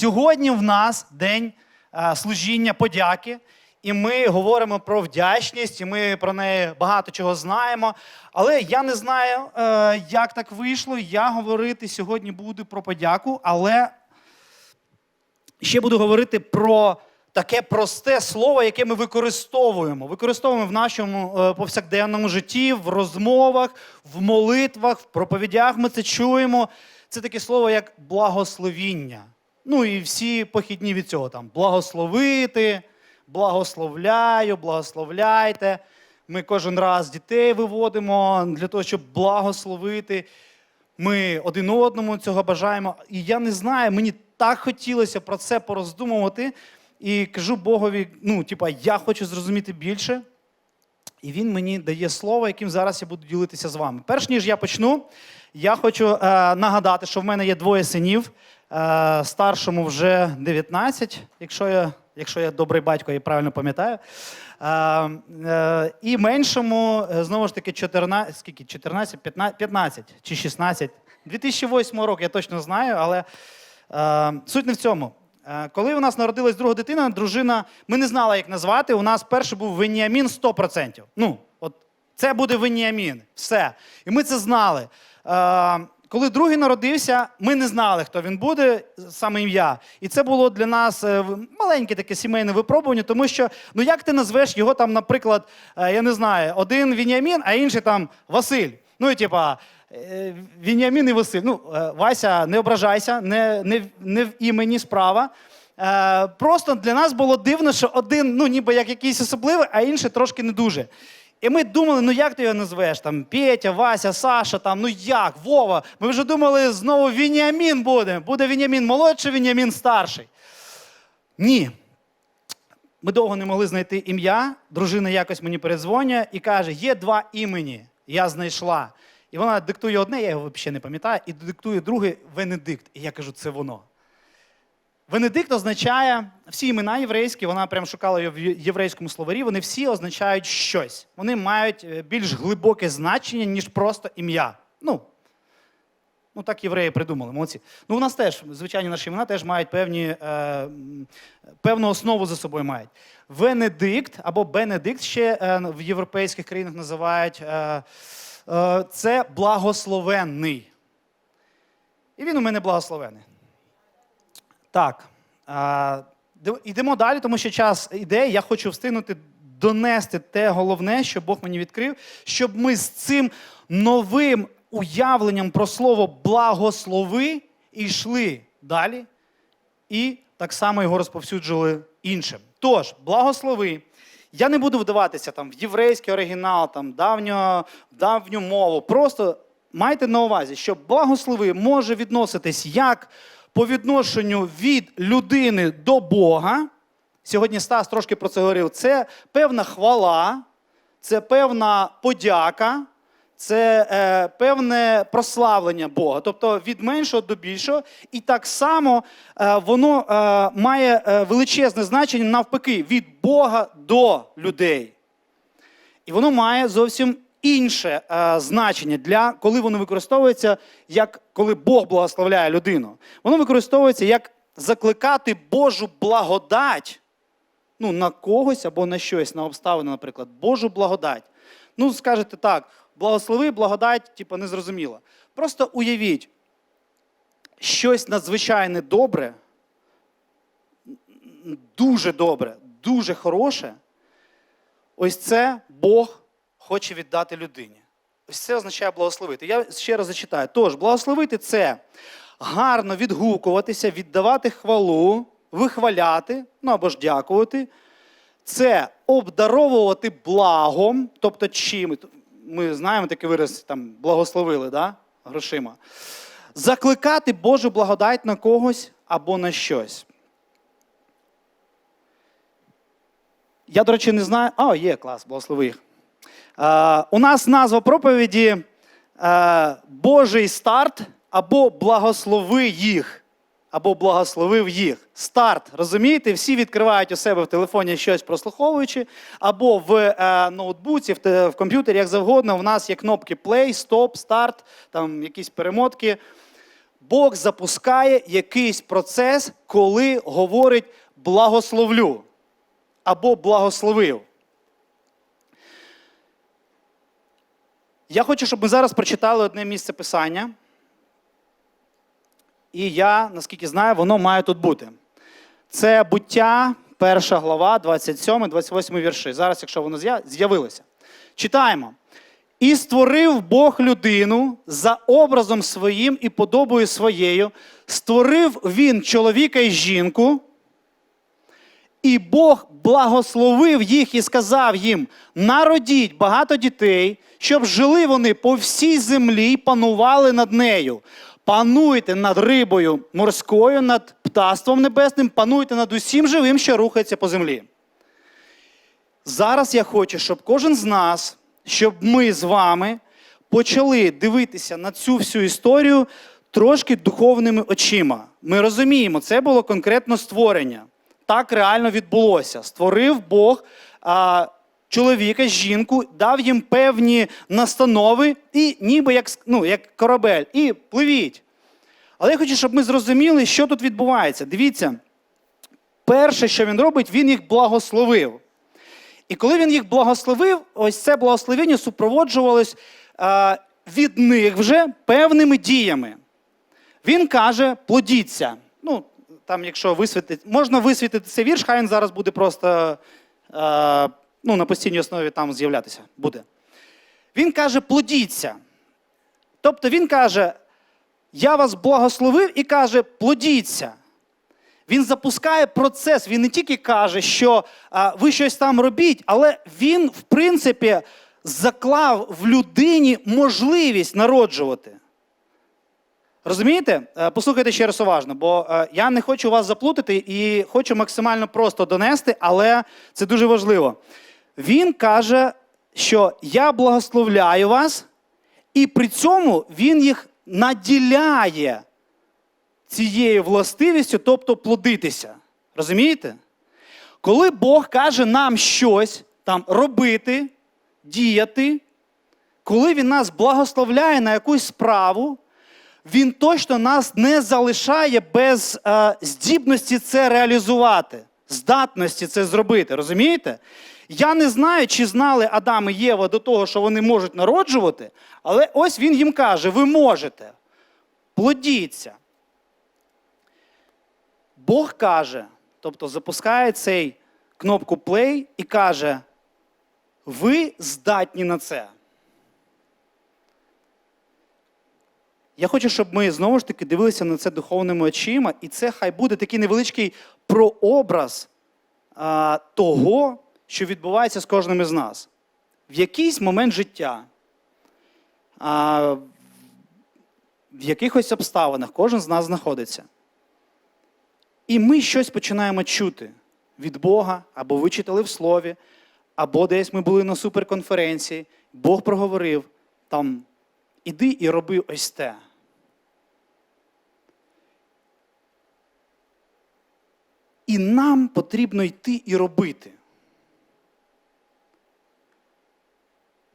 Сьогодні в нас день е, служіння подяки, і ми говоримо про вдячність, і ми про неї багато чого знаємо. Але я не знаю, е, як так вийшло. Я говорити сьогодні буду про подяку, але ще буду говорити про таке просте слово, яке ми використовуємо. Використовуємо в нашому е, повсякденному житті, в розмовах, в молитвах, в проповідях ми це чуємо. Це таке слово, як благословіння. Ну і всі похідні від цього там благословити, благословляю, благословляйте. Ми кожен раз дітей виводимо для того, щоб благословити. Ми один одному цього бажаємо. І я не знаю, мені так хотілося про це пороздумувати. І кажу Богові: ну, типа, я хочу зрозуміти більше. І він мені дає слово, яким зараз я буду ділитися з вами. Перш ніж я почну, я хочу е, нагадати, що в мене є двоє синів. Е, старшому вже 19, якщо я, якщо я добрий батько і правильно пам'ятаю. Е, е, і меншому, знову ж таки, 14, скільки? 14, 15, 15 чи 16. 2008 року я точно знаю, але суть не в цьому. Коли у нас народилась друга дитина, дружина, ми не знали, як назвати. У нас перший був Веніамін 100%. Ну, от це буде Веніамін. Все. І ми це знали. Коли другий народився, ми не знали, хто він буде, саме ім'я. І це було для нас е, маленьке таке сімейне випробування, тому що ну як ти назвеш його там, наприклад, е, я не знаю, один Веніамін, а інший там Василь. Ну і типа. е, Веніамін і Василь. Ну, Вася, не ображайся, не, не, не в імені справа. Просто для нас було дивно, що один, ну, ніби як якийсь особливий, а інший трошки не дуже. І ми думали, ну як ти його назвеш? Там Петя, Вася, Саша, там, ну як, Вова. Ми вже думали, знову Веніамін буде. Буде Веніамін молодший, Веніамін старший. Ні. Ми довго не могли знайти ім'я. Дружина якось мені передзвонює і каже: є два імені, я знайшла. І вона диктує одне, я його взагалі не пам'ятаю, і диктує друге Венедикт. І я кажу, це воно. Венедикт означає всі імена єврейські, вона прям шукала в єврейському словарі, вони всі означають щось. Вони мають е, більш глибоке значення, ніж просто ім'я. Ну, ну так євреї придумали, молодці. Ну, у нас теж, звичайні наші імена теж мають певні, е, певну основу за собою мають. Венедикт або Бенедикт ще е, в європейських країнах називають. Е, е, це благословенний. І він у мене благословений. Так. Йдемо далі, тому що час іде. Я хочу встигнути донести те головне, що Бог мені відкрив, щоб ми з цим новим уявленням про слово благослови йшли далі і так само його розповсюджували іншим. Тож, благослови. Я не буду вдаватися там в єврейський оригінал, там давню, давню мову. Просто майте на увазі, що благослови може відноситись як по відношенню від людини до Бога. Сьогодні Стас трошки про це говорив. Це певна хвала, це певна подяка, це е, певне прославлення Бога, тобто від меншого до більшого. І так само е, воно е, має е, величезне значення навпаки від Бога до людей. І воно має зовсім інше е, значення для коли воно використовується, як коли Бог благословляє людину. Воно використовується як закликати Божу благодать ну, на когось або на щось, на обставини, наприклад, Божу благодать. Ну, скажете так, благослови, благодать, типу, незрозуміло. Просто уявіть, щось надзвичайне добре, дуже добре, дуже хороше. Ось це Бог хоче віддати людині. Ось це означає благословити. Я ще раз зачитаю. Тож, благословити це гарно відгукуватися, віддавати хвалу, вихваляти, ну або ж дякувати. Це обдаровувати благом, тобто чим. Ми знаємо такий вираз, там, благословили, да? грошима. Закликати Божу благодать на когось або на щось. Я, до речі, не знаю. А, є клас, благослови їх. Е, у нас назва проповіді е, Божий старт або благослови їх. Або благословив їх. Старт. Розумієте? Всі відкривають у себе в телефоні щось прослуховуючи, або в е, ноутбуці, в, в комп'ютері, як завгодно. У нас є кнопки play, stop, start, там якісь перемотки. Бог запускає якийсь процес, коли говорить благословлю або благословив. Я хочу, щоб ми зараз прочитали одне місце писання. І я, наскільки знаю, воно має тут бути. Це буття, перша глава, 27, 28 вірші. Зараз, якщо воно з'явилося. Читаємо. І створив Бог людину за образом своїм і подобою своєю. Створив він чоловіка і жінку. І Бог благословив їх і сказав їм: народіть багато дітей, щоб жили вони по всій землі і панували над нею. Пануйте над рибою морською, над птаством небесним, пануйте над усім живим, що рухається по землі. Зараз я хочу, щоб кожен з нас, щоб ми з вами почали дивитися на цю всю історію трошки духовними очима. Ми розуміємо, це було конкретно створення. Так реально відбулося. Створив Бог а, чоловіка, жінку, дав їм певні настанови, і ніби як, ну, як корабель, і пливіть. Але я хочу, щоб ми зрозуміли, що тут відбувається. Дивіться, перше, що він робить, він їх благословив. І коли він їх благословив, ось це благословення супроводжувалось е, від них вже певними діями. Він каже: плодіться. Ну, там, якщо висвітити, можна висвітити цей вірш, хай він зараз буде просто е, ну, на постійній основі там з'являтися. Буде. Він каже, плодіться. Тобто він каже, я вас благословив і каже, плодіться. Він запускає процес. Він не тільки каже, що а, ви щось там робіть, але він, в принципі, заклав в людині можливість народжувати. Розумієте? Е, Послухайте ще раз уважно, бо е, я не хочу вас заплутати і хочу максимально просто донести, але це дуже важливо. Він каже, що я благословляю вас, і при цьому він їх наділяє цією властивістю, тобто плодитися. Розумієте? Коли Бог каже нам щось там робити, діяти, коли Він нас благословляє на якусь справу, Він точно нас не залишає без е, здібності це реалізувати, здатності це зробити. Розумієте? Я не знаю, чи знали Адам і Єва до того, що вони можуть народжувати, але ось він їм каже: ви можете, плодіться. Бог каже, тобто запускає цей кнопку play і каже: ви здатні на це. Я хочу, щоб ми знову ж таки дивилися на це духовними очима, і це хай буде такий невеличкий прообраз а, того, що відбувається з кожним із нас. В якийсь момент життя, а, в якихось обставинах кожен з нас знаходиться. І ми щось починаємо чути від Бога, або вичитали в слові, або десь ми були на суперконференції, Бог проговорив там, іди і роби ось те. І нам потрібно йти і робити.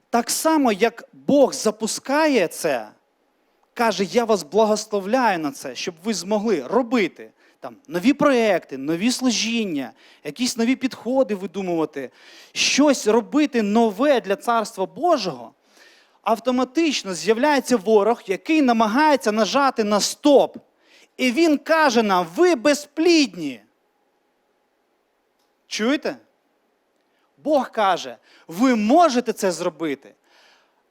Так само, як Бог запускає це, каже, я вас благословляю на це, щоб ви змогли робити там нові проекти, нові служіння, якісь нові підходи видумувати, щось робити нове для Царства Божого, автоматично з'являється ворог, який намагається нажати на стоп. І він каже нам: ви безплідні. Чуєте? Бог каже, ви можете це зробити.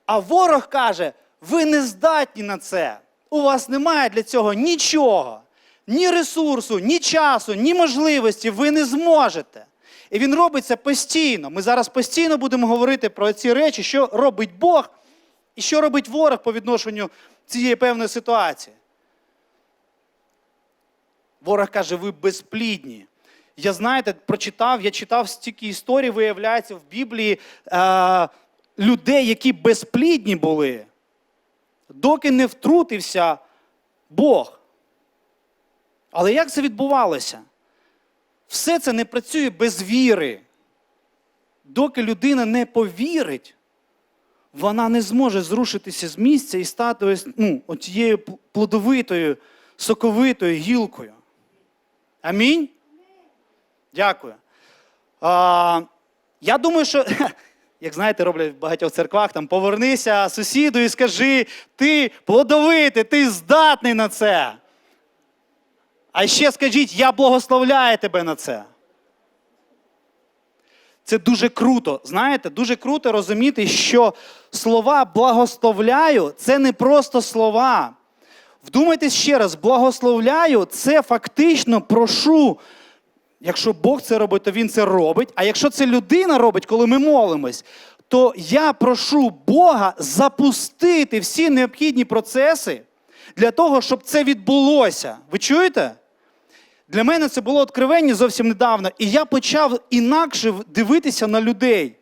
А ворог каже, ви не здатні на це. У вас немає для цього нічого, ні ресурсу, ні часу, ні можливості. Ви не зможете. І він робить це постійно. Ми зараз постійно будемо говорити про ці речі, що робить Бог і що робить ворог по відношенню цієї певної ситуації. Ворог каже, ви безплідні. Я знаєте, прочитав, я читав стільки історій, виявляється, в Біблії е, людей, які безплідні були, доки не втрутився Бог. Але як це відбувалося? Все це не працює без віри. Доки людина не повірить вона не зможе зрушитися з місця і стати ось, ну, тією плодовитою, соковитою гілкою. Амінь? Дякую. А, я думаю, що, як знаєте, роблять в багатьох церквах, там повернися сусіду і скажи, ти плодовитий, ти здатний на це. А ще скажіть, я благословляю тебе на це. Це дуже круто. Знаєте, дуже круто розуміти, що слова благословляю це не просто слова. Вдумайтесь ще раз, благословляю це фактично прошу. Якщо Бог це робить, то Він це робить. А якщо це людина робить, коли ми молимось, то я прошу Бога запустити всі необхідні процеси для того, щоб це відбулося. Ви чуєте? Для мене це було откровення зовсім недавно, і я почав інакше дивитися на людей.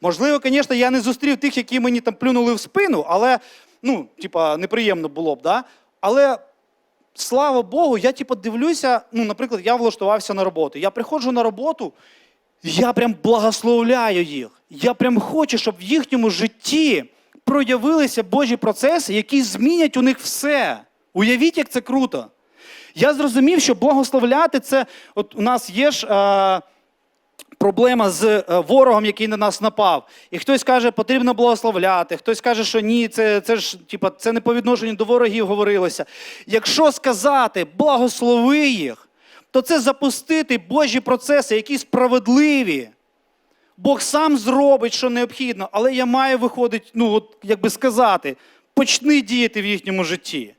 Можливо, звісно, я не зустрів тих, які мені там плюнули в спину, але ну, типа, неприємно було б, да? Але слава Богу, я типу, дивлюся, ну, наприклад, я влаштувався на роботу. Я приходжу на роботу, я прям благословляю їх. Я прям хочу, щоб в їхньому житті проявилися Божі процеси, які змінять у них все. Уявіть, як це круто. Я зрозумів, що благословляти це. От у нас є ж е, проблема з е, ворогом, який на нас напав. І хтось каже, потрібно благословляти, хтось каже, що ні, це, це ж типа, це не по відношенню до ворогів говорилося. Якщо сказати благослови їх, то це запустити Божі процеси, які справедливі. Бог сам зробить, що необхідно, але я маю виходити, ну, от, як би сказати, почни діяти в їхньому житті.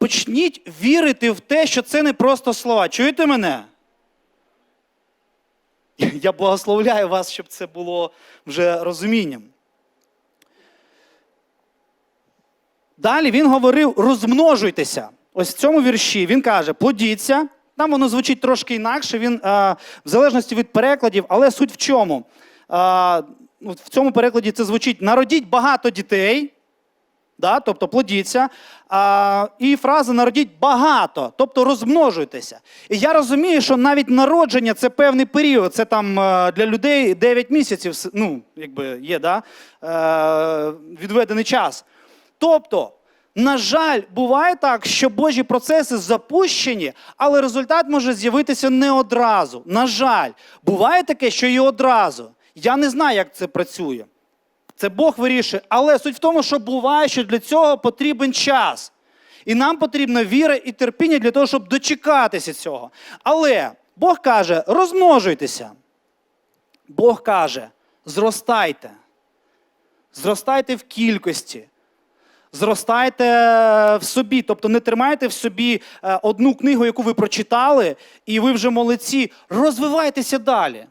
Почніть вірити в те, що це не просто слова. Чуєте мене? Я благословляю вас, щоб це було вже розумінням. Далі він говорив: розмножуйтеся. Ось в цьому вірші він каже: плодіться. Там воно звучить трошки інакше, він а, в залежності від перекладів, але суть в чому? А, в цьому перекладі це звучить: народіть багато дітей, да, тобто плодіться. А, і фраза народіть багато, тобто розмножуйтеся. І я розумію, що навіть народження це певний період. Це там е, для людей 9 місяців, ну, якби є, да, е, відведений час. Тобто, на жаль, буває так, що Божі процеси запущені, але результат може з'явитися не одразу. На жаль, буває таке, що і одразу. Я не знаю, як це працює. Це Бог вирішує. Але суть в тому, що буває, що для цього потрібен час. І нам потрібна віра і терпіння для того, щоб дочекатися цього. Але Бог каже: розмножуйтеся. Бог каже, зростайте. Зростайте в кількості. Зростайте в собі, тобто не тримайте в собі е, одну книгу, яку ви прочитали, і ви вже молодці. Розвивайтеся далі.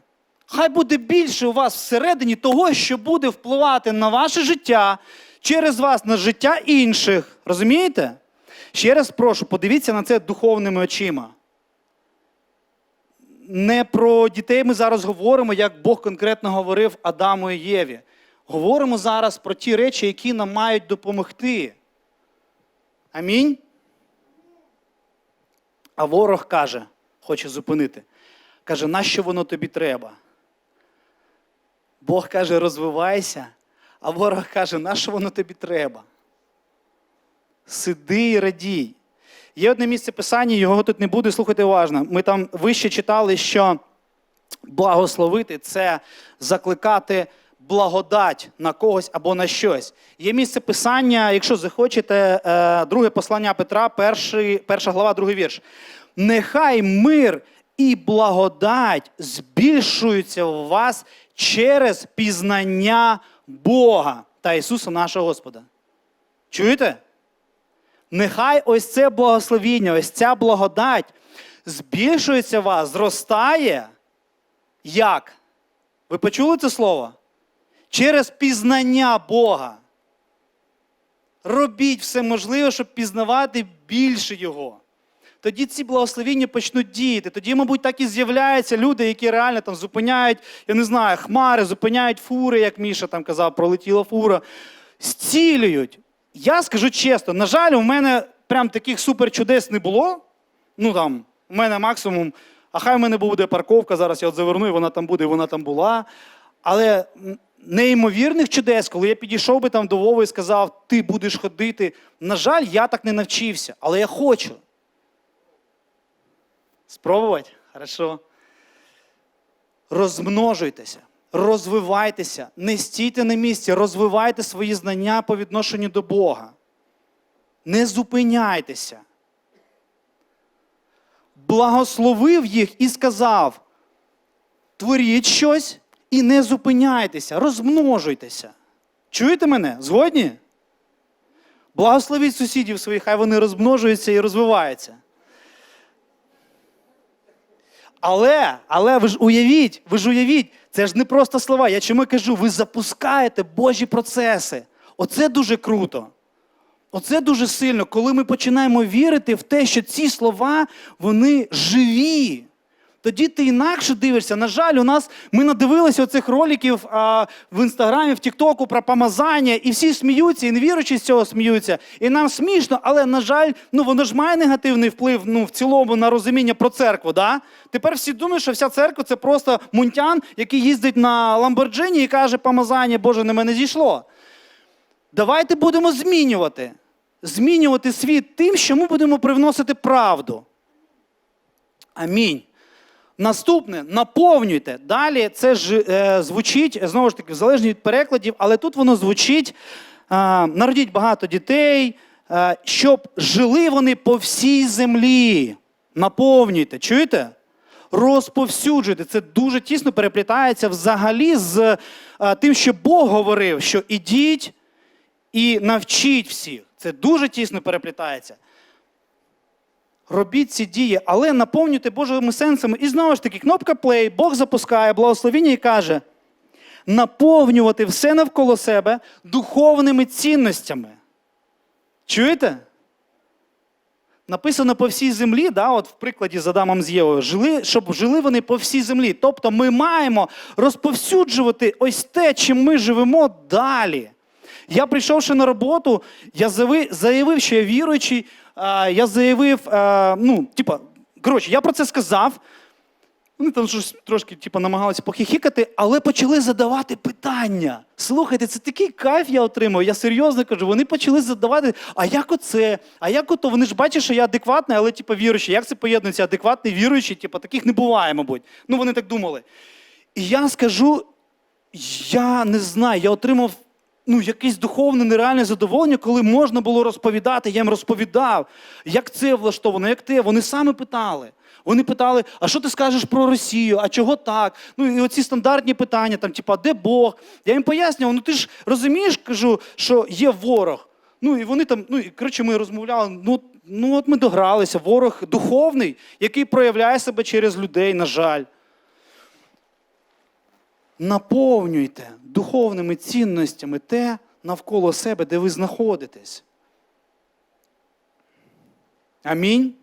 Хай буде більше у вас всередині того, що буде впливати на ваше життя, через вас на життя інших. Розумієте? Ще раз прошу, подивіться на це духовними очима. Не про дітей ми зараз говоримо, як Бог конкретно говорив Адаму і Єві. Говоримо зараз про ті речі, які нам мають допомогти. Амінь. А ворог каже, хоче зупинити. Каже, нащо воно тобі треба? Бог каже, розвивайся, а ворог каже, нащо воно тобі треба? Сиди і радій. Є одне місце писання, його тут не буде, слухайте уважно. Ми там вище читали, що благословити це закликати благодать на когось або на щось. Є місце писання, якщо захочете, е, друге послання Петра, перший, перша глава, другий вірш. Нехай мир і благодать збільшуються у вас через пізнання Бога та Ісуса нашого Господа. Чуєте? Нехай ось це благословіння, ось ця благодать збільшується вас, зростає. Як? Ви почули це слово? Через пізнання Бога. Робіть все можливе, щоб пізнавати більше Його. Тоді ці благословіння почнуть діяти. Тоді, мабуть, так і з'являються люди, які реально там зупиняють, я не знаю, хмари, зупиняють фури, як Міша там казав, пролетіла фура, зцілюють. Я скажу чесно, на жаль, у мене прям таких супер чудес не було. Ну там, у мене максимум, а хай в мене буде парковка, зараз я от заверну, і вона там буде, і вона там була. Але неймовірних чудес, коли я підійшов би там до Вови і сказав, ти будеш ходити. На жаль, я так не навчився, але я хочу. Спробувати? Хорошо. Розмножуйтеся, розвивайтеся, не стійте на місці, розвивайте свої знання по відношенню до Бога. Не зупиняйтеся. Благословив їх і сказав: творіть щось і не зупиняйтеся, розмножуйтеся. Чуєте мене? Згодні? Благословіть сусідів своїх, хай вони розмножуються і розвиваються. Але, але ви ж уявіть, ви ж уявіть, це ж не просто слова. Я чому кажу, ви запускаєте Божі процеси. Оце дуже круто. Оце дуже сильно, коли ми починаємо вірити в те, що ці слова вони живі. Тоді ти інакше дивишся. На жаль, у нас ми надивилися оцих роликів а, в інстаграмі, в Тіктоку про помазання, і всі сміються, і невіруючі з цього сміються. І нам смішно, але на жаль, ну воно ж має негативний вплив ну, в цілому на розуміння про церкву. Да? Тепер всі думають, що вся церква це просто мунтян, який їздить на Ламборджині і каже, помазання Боже на мене зійшло. Давайте будемо змінювати. Змінювати світ тим, що ми будемо привносити правду. Амінь. Наступне наповнюйте. Далі це ж е, звучить, знову ж таки, залежно від перекладів, але тут воно звучить: е, народіть багато дітей, е, щоб жили вони по всій землі. Наповнюйте. Чуєте? Розповсюджуйте. Це дуже тісно переплітається взагалі з тим, що Бог говорив, що ідіть і навчіть всіх. Це дуже тісно переплітається. Робіть ці дії, але наповнюйте Божими сенсами. І знову ж таки, кнопка play, Бог запускає благословіння і каже: наповнювати все навколо себе духовними цінностями. Чуєте? Написано по всій землі, да, от в прикладі з Адамом з Євою, жили, щоб жили вони по всій землі. Тобто ми маємо розповсюджувати ось те, чим ми живемо далі. Я прийшовши на роботу, я заявив, що я віруючий, я заявив, ну, типа, коротше, я про це сказав. Вони там щось трошки типу, намагалися похихікати, але почали задавати питання. Слухайте, це такий кайф я отримав. Я серйозно кажу, вони почали задавати, а як оце? А як ото? Вони ж бачать, що я адекватний, але типу, віруючий. Як це поєднується? Адекватний, віруючий, типу, таких не буває, мабуть. Ну, вони так думали. І я скажу, я не знаю, я отримав ну, якесь духовне нереальне задоволення, коли можна було розповідати, я їм розповідав, як це влаштовано, як те. Вони саме питали. Вони питали, а що ти скажеш про Росію, а чого так? Ну і оці стандартні питання, там, типа, де Бог? Я їм пояснював, ну ти ж розумієш, кажу, що є ворог. Ну і вони там, ну і коротше, ми розмовляли. Ну, ну от ми догралися. Ворог духовний, який проявляє себе через людей, на жаль. Наповнюйте духовними цінностями те навколо себе, де ви знаходитесь. Амінь.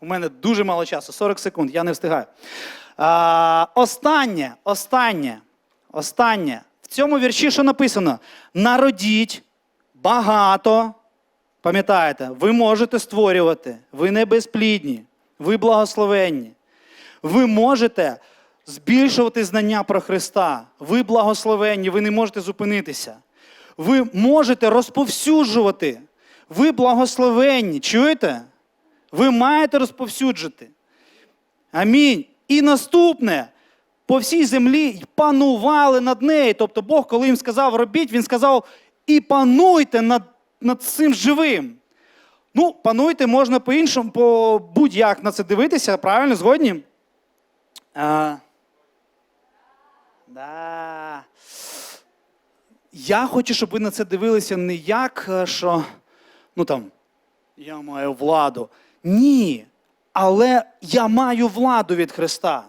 У мене дуже мало часу, 40 секунд, я не встигаю. А, останнє, останнє, останнє. В цьому вірші що написано? Народіть багато. Пам'ятаєте, ви можете створювати, ви не безплідні, ви благословенні. Ви можете збільшувати знання про Христа. Ви благословенні, ви не можете зупинитися. Ви можете розповсюджувати. Ви благословенні. Чуєте? Ви маєте розповсюджити. Амінь. І наступне. По всій землі панували над нею. Тобто Бог, коли їм сказав робіть, він сказав: і пануйте над, над цим живим. Ну, пануйте можна по-іншому, по будь-як на це дивитися, правильно, згодні? А, да. Я хочу, щоб ви на це дивилися не як, е, що ну там, я маю владу. Ні. Але я маю владу від Христа.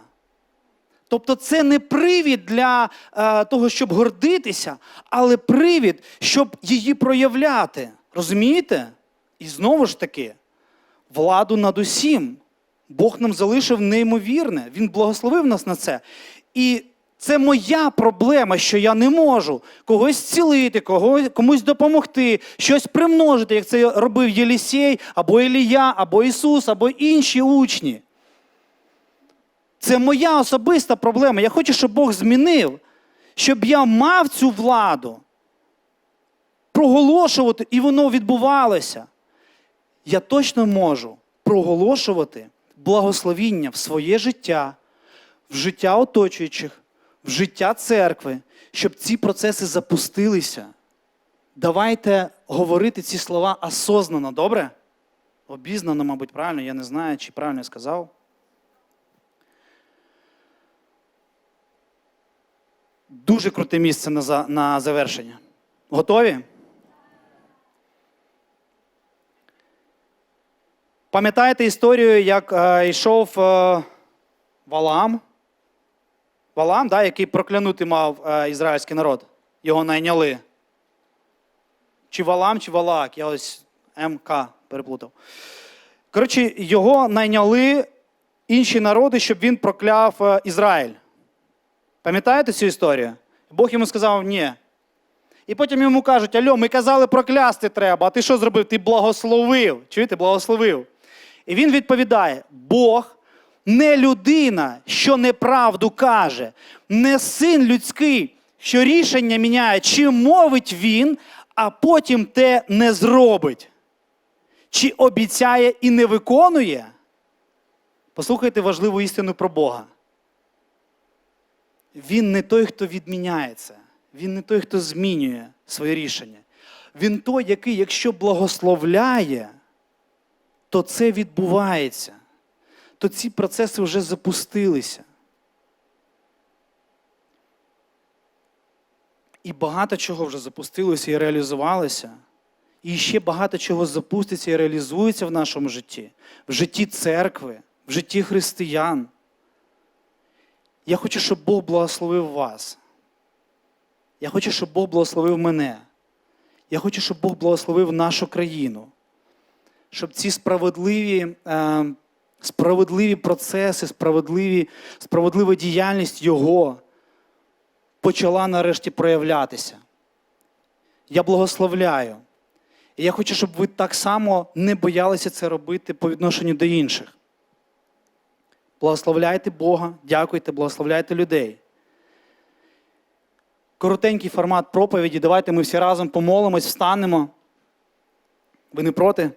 Тобто це не привід для е, того, щоб гордитися, але привід, щоб її проявляти. Розумієте? І знову ж таки, владу над усім. Бог нам залишив неймовірне. Він благословив нас на це. І це моя проблема, що я не можу когось зцілити, когось, комусь допомогти, щось примножити, як це робив Єлісей, або Ілія, або Ісус, або інші учні. Це моя особиста проблема. Я хочу, щоб Бог змінив, щоб я мав цю владу проголошувати, і воно відбувалося. Я точно можу проголошувати благословіння в своє життя, в життя оточуючих, в життя церкви, щоб ці процеси запустилися. Давайте говорити ці слова осознано, добре? Обізнано, мабуть, правильно, я не знаю, чи правильно я сказав. Дуже круте місце на, за, на завершення. Готові? Пам'ятаєте історію, як е, йшов е, Валаам? Валаам, да, який проклянути мав е, ізраїльський народ. Його найняли. Чи Валам, чи Валаак, я ось МК переплутав. Коротше, його найняли інші народи, щоб він прокляв е, Ізраїль. Пам'ятаєте цю історію? Бог йому сказав ні. І потім йому кажуть: Альо, ми казали, проклясти треба, а ти що зробив? Ти благословив. Чуєте, благословив. І він відповідає: Бог не людина, що неправду каже, не син людський, що рішення міняє, чи мовить він, а потім те не зробить. Чи обіцяє і не виконує? Послухайте важливу істину про Бога. Він не той, хто відміняється. Він не той, хто змінює своє рішення. Він той, який, якщо благословляє, то це відбувається. То ці процеси вже запустилися. І багато чого вже запустилося і реалізувалося. І ще багато чого запуститься і реалізується в нашому житті, в житті церкви, в житті християн. Я хочу, щоб Бог благословив вас. Я хочу, щоб Бог благословив мене. Я хочу, щоб Бог благословив нашу країну. Щоб ці справедливі, е, справедливі процеси, справедливі, справедлива діяльність Його почала нарешті проявлятися. Я благословляю. І я хочу, щоб ви так само не боялися це робити по відношенню до інших. Благословляйте Бога, дякуйте, благословляйте людей. Коротенький формат проповіді. Давайте ми всі разом помолимось, встанемо. Ви не проти?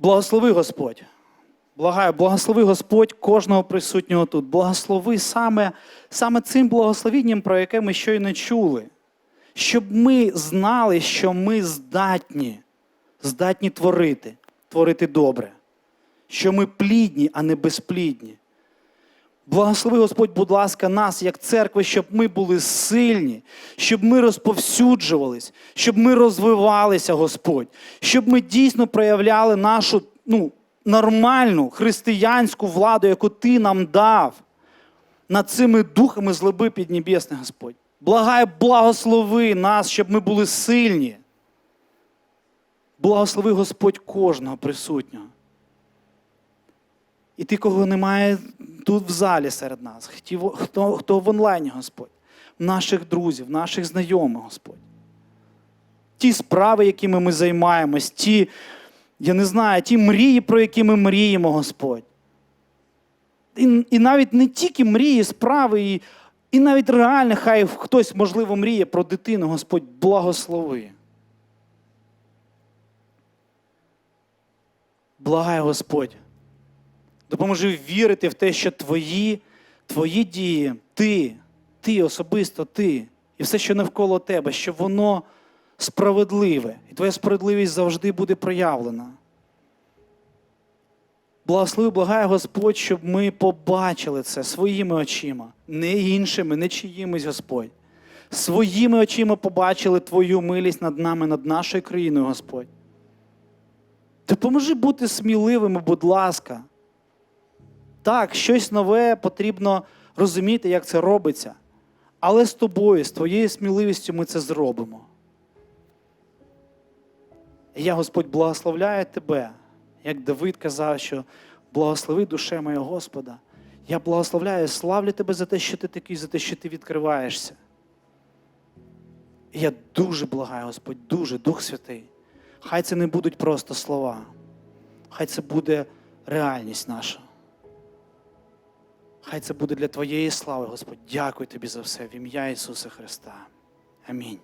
Благослови Господь. Благаю, благослови Господь кожного присутнього тут. Благослови саме, саме цим благословінням, про яке ми щойно чули. Щоб ми знали, що ми здатні, здатні творити, творити добре. Що ми плідні, а не безплідні. Благослови Господь, будь ласка, нас, як церкви, щоб ми були сильні, щоб ми розповсюджувались, щоб ми розвивалися, Господь, щоб ми дійсно проявляли нашу ну, нормальну християнську владу, яку Ти нам дав над цими духами злоби піднебесних, Господь. Благай, благослови нас, щоб ми були сильні. Благослови Господь кожного присутнього. І ти, кого немає тут в залі серед нас, хто, хто, в онлайні, Господь, наших друзів, наших знайомих, Господь. Ті справи, якими ми займаємось, ті, я не знаю, ті мрії, про які ми мріємо, Господь. І, і навіть не тільки мрії, справи, і, і навіть реально, хай хтось, можливо, мріє про дитину, Господь, благослови. Благай Господь. Допоможи вірити в те, що твої, твої дії, ти, ти особисто ти, і все, що навколо тебе, що воно справедливе, і твоя справедливість завжди буде проявлена. Благослови, благає Господь, щоб ми побачили це своїми очима, не іншими, не чиїмись, Господь. Своїми очима побачили Твою милість над нами, над нашою країною, Господь. Допоможи бути сміливими, будь ласка. Так, щось нове потрібно розуміти, як це робиться. Але з тобою, з твоєю сміливістю ми це зробимо. І я, Господь, благословляю тебе, як Давид казав, що благослови душе моя Господа. Я благословляю, славлю тебе за те, що ти такий, за те, що ти відкриваєшся. І я дуже благаю, Господь, дуже, Дух Святий. Хай це не будуть просто слова. Хай це буде реальність наша. Хай це буде для Твоєї слави, Господь. Дякую Тобі за все в ім'я Ісуса Христа. Амінь.